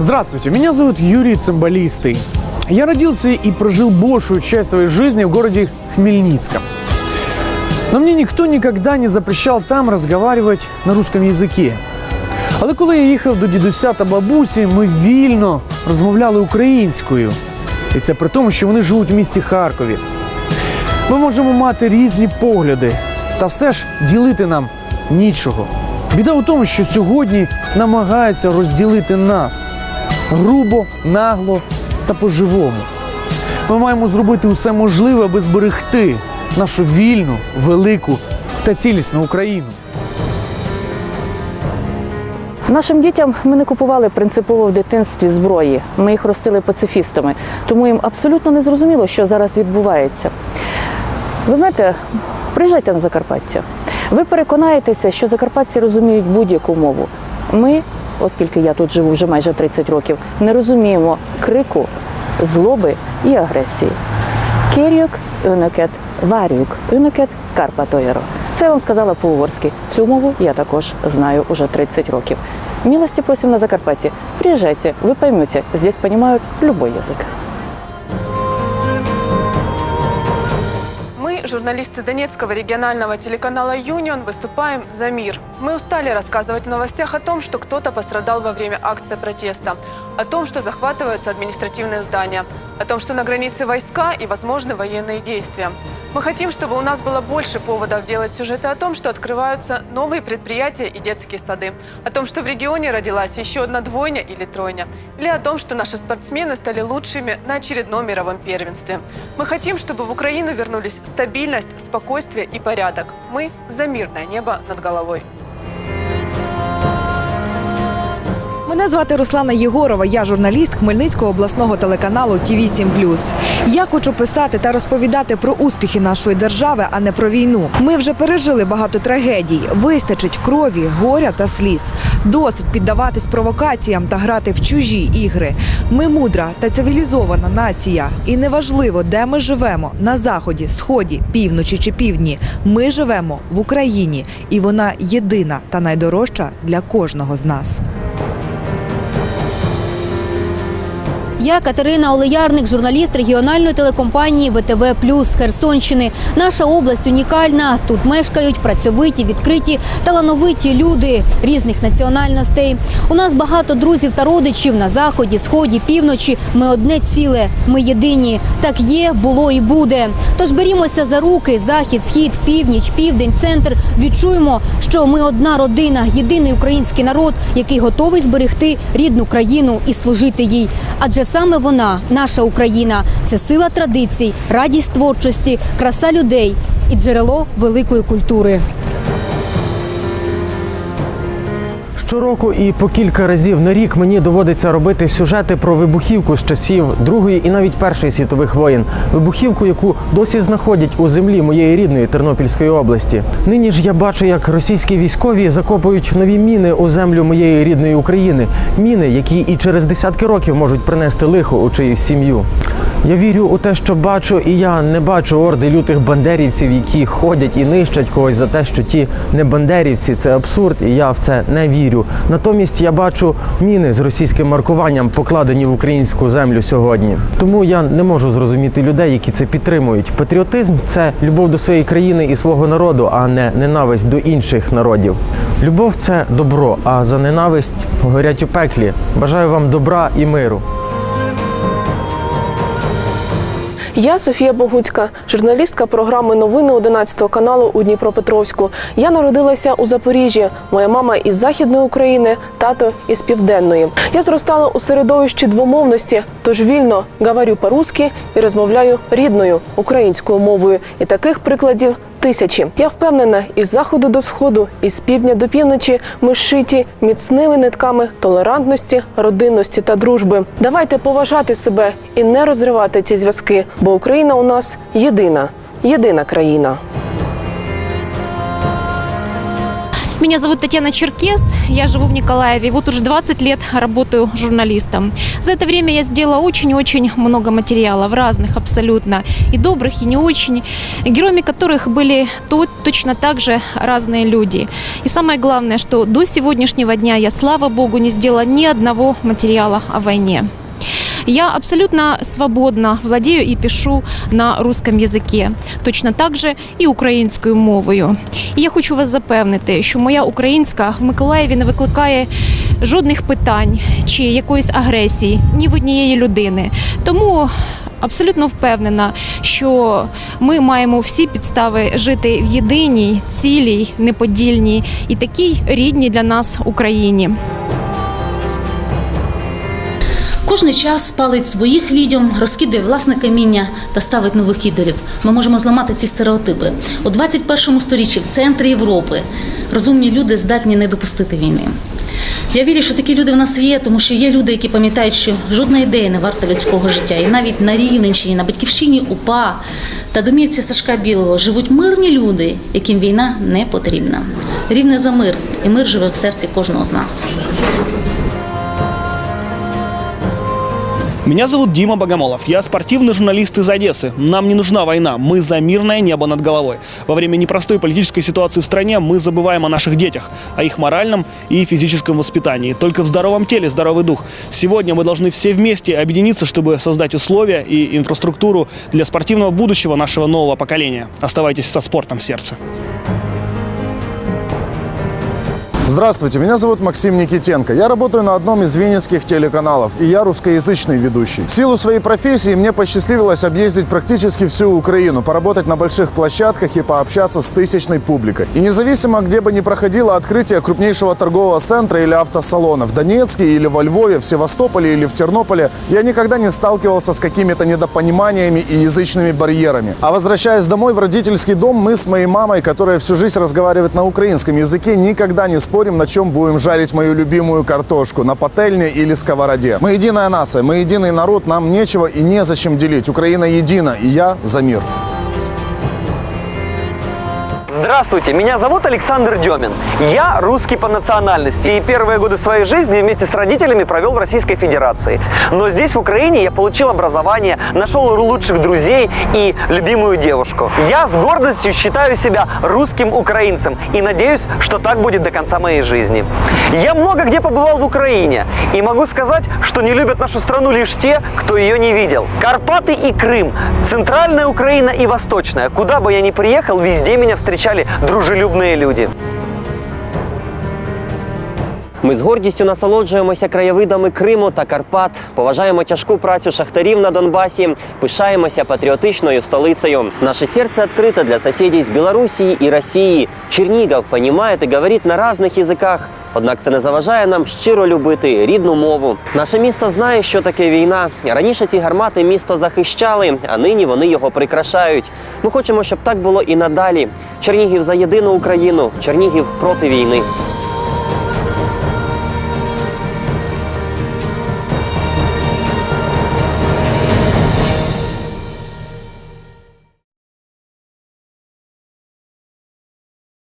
Здравствуйте, меня зовут Юрий Цимбалистый. Я родился и прожил большую часть своей жизни в городе Хмельницком. Но мне никто никогда не запрещал там разговаривать на русском язикі. Але коли я їхав до дідуся та бабусі, ми вільно розмовляли українською. І це при тому, що вони живуть в місті Харкові. Ми можемо мати різні погляди, та все ж ділити нам нічого. Біда у тому, що сьогодні намагаються розділити нас грубо, нагло та по-живому. Ми маємо зробити усе можливе, аби зберегти нашу вільну, велику та цілісну Україну. Нашим дітям ми не купували принципово в дитинстві зброї. Ми їх ростили пацифістами, тому їм абсолютно не зрозуміло, що зараз відбувається. Ви знаєте, приїжджайте на Закарпаття. Ви переконаєтеся, що закарпатці розуміють будь-яку мову. Ми, оскільки я тут живу вже майже 30 років, не розуміємо крику, злоби і агресії. Кір'юк, юнекет, варюк, юнекет, карпатоєро. Це я вам сказала по-угорськи. Цю мову я також знаю уже 30 років. Милости просим на Закарпатье. Приезжайте, вы поймете, здесь понимают любой язык. Мы, журналисты Донецкого регионального телеканала «Юнион», выступаем за мир. Мы устали рассказывать в новостях о том, что кто-то пострадал во время акции протеста, о том, что захватываются административные здания, о том, что на границе войска и возможны военные действия. Мы хотим, чтобы у нас было больше поводов делать сюжеты о том, что открываются новые предприятия и детские сады, о том, что в регионе родилась еще одна двойня или тройня, или о том, что наши спортсмены стали лучшими на очередном мировом первенстве. Мы хотим, чтобы в Украину вернулись стабильность, спокойствие и порядок. Мы за мирное небо над головой. Мене звати Руслана Єгорова. Я журналіст Хмельницького обласного телеканалу ТІВІ 7 Я хочу писати та розповідати про успіхи нашої держави, а не про війну. Ми вже пережили багато трагедій. Вистачить крові, горя та сліз. Досить піддаватись провокаціям та грати в чужі ігри. Ми мудра та цивілізована нація. І неважливо, де ми живемо на заході, сході, півночі чи півдні. Ми живемо в Україні, і вона єдина та найдорожча для кожного з нас. Я Катерина Олеярник, журналіст регіональної телекомпанії ВТВ Плюс Херсонщини. Наша область унікальна. Тут мешкають працьовиті, відкриті, талановиті люди різних національностей. У нас багато друзів та родичів на заході, сході, півночі. Ми одне ціле, ми єдині. Так є, було і буде. Тож берімося за руки: захід, схід, північ, південь, центр. Відчуємо, що ми одна родина, єдиний український народ, який готовий зберегти рідну країну і служити їй. Адже саме вона, наша Україна, це сила традицій, радість творчості, краса людей і джерело великої культури. Щороку і по кілька разів на рік мені доводиться робити сюжети про вибухівку з часів Другої і навіть Першої світових воєн. Вибухівку, яку досі знаходять у землі моєї рідної Тернопільської області. Нині ж я бачу, як російські військові закопують нові міни у землю моєї рідної України. Міни, які і через десятки років можуть принести лихо у чиюсь сім'ю. Я вірю у те, що бачу, і я не бачу орди лютих бандерівців, які ходять і нищать когось за те, що ті не бандерівці. Це абсурд, і я в це не вірю. Натомість я бачу міни з російським маркуванням, покладені в українську землю сьогодні. Тому я не можу зрозуміти людей, які це підтримують. Патріотизм це любов до своєї країни і свого народу, а не ненависть до інших народів. Любов це добро, а за ненависть горять у пеклі. Бажаю вам добра і миру. Я Софія Богуцька, журналістка програми Новини 11 каналу у Дніпропетровську. Я народилася у Запоріжжі. Моя мама із західної України, тато із південної. Я зростала у середовищі двомовності, тож вільно говорю по-русски і розмовляю рідною українською мовою. І таких прикладів тисячі. Я впевнена, із заходу до сходу, із півдня до півночі ми шиті міцними нитками толерантності, родинності та дружби. Давайте поважати себе і не розривати ці зв'язки, бо Україна у нас єдина, єдина країна. Меня зовут Татьяна Черкес, я живу в Николаеве. Вот уже 20 лет работаю журналистом. За это время я сделала очень-очень много материалов, разных абсолютно, и добрых, и не очень, героями которых были то- точно так же разные люди. И самое главное, что до сегодняшнего дня я, слава богу, не сделала ни одного материала о войне. Я абсолютно свободно владею и пишу на русском язике, точно так же і українською мовою. І я хочу вас запевнити, що моя українська в Миколаєві не викликає жодних питань чи якоїсь агресії ні в однієї людини. Тому абсолютно впевнена, що ми маємо всі підстави жити в єдиній, цілій, неподільній і такій рідній для нас Україні. Кожний час палить своїх відьом, розкидує власне каміння та ставить нових лідерів. Ми можемо зламати ці стереотипи. У 21 сторіччі в центрі Європи розумні люди здатні не допустити війни. Я вірю, що такі люди в нас є, тому що є люди, які пам'ятають, що жодна ідея не варта людського життя. І навіть на Рівненщині, на батьківщині УПА та домівці Сашка Білого живуть мирні люди, яким війна не потрібна. Рівне за мир, і мир живе в серці кожного з нас. Меня зовут Дима Богомолов. Я спортивный журналист из Одессы. Нам не нужна война. Мы за мирное небо над головой. Во время непростой политической ситуации в стране мы забываем о наших детях, о их моральном и физическом воспитании. Только в здоровом теле здоровый дух. Сегодня мы должны все вместе объединиться, чтобы создать условия и инфраструктуру для спортивного будущего нашего нового поколения. Оставайтесь со спортом в сердце. Здравствуйте, меня зовут Максим Никитенко. Я работаю на одном из венецких телеканалов, и я русскоязычный ведущий. В силу своей профессии мне посчастливилось объездить практически всю Украину, поработать на больших площадках и пообщаться с тысячной публикой. И независимо, где бы ни проходило открытие крупнейшего торгового центра или автосалона, в Донецке или во Львове, в Севастополе или в Тернополе, я никогда не сталкивался с какими-то недопониманиями и язычными барьерами. А возвращаясь домой в родительский дом, мы с моей мамой, которая всю жизнь разговаривает на украинском языке, никогда не спорим, на чем будем жарить мою любимую картошку, на пательне или сковороде. Мы единая нация, мы единый народ, нам нечего и незачем делить. Украина едина, и я за мир. Здравствуйте, меня зовут Александр Демин. Я русский по национальности и первые годы своей жизни вместе с родителями провел в Российской Федерации. Но здесь, в Украине, я получил образование, нашел лучших друзей и любимую девушку. Я с гордостью считаю себя русским украинцем и надеюсь, что так будет до конца моей жизни. Я много где побывал в Украине и могу сказать, что не любят нашу страну лишь те, кто ее не видел. Карпаты и Крым, центральная Украина и восточная. Куда бы я ни приехал, везде меня встречали дружелюбные люди. Ми з гордістю насолоджуємося краєвидами Криму та Карпат, поважаємо тяжку працю шахтарів на Донбасі, пишаємося патріотичною столицею. Наше серце відкрите для сусідів з Білорусі і Росії. Чернігов понімає і говорить на різних язиках. Однак це не заважає нам щиро любити рідну мову. Наше місто знає, що таке війна. Раніше ці гармати місто захищали, а нині вони його прикрашають. Ми хочемо, щоб так було і надалі. Чернігів за єдину Україну, Чернігів проти війни.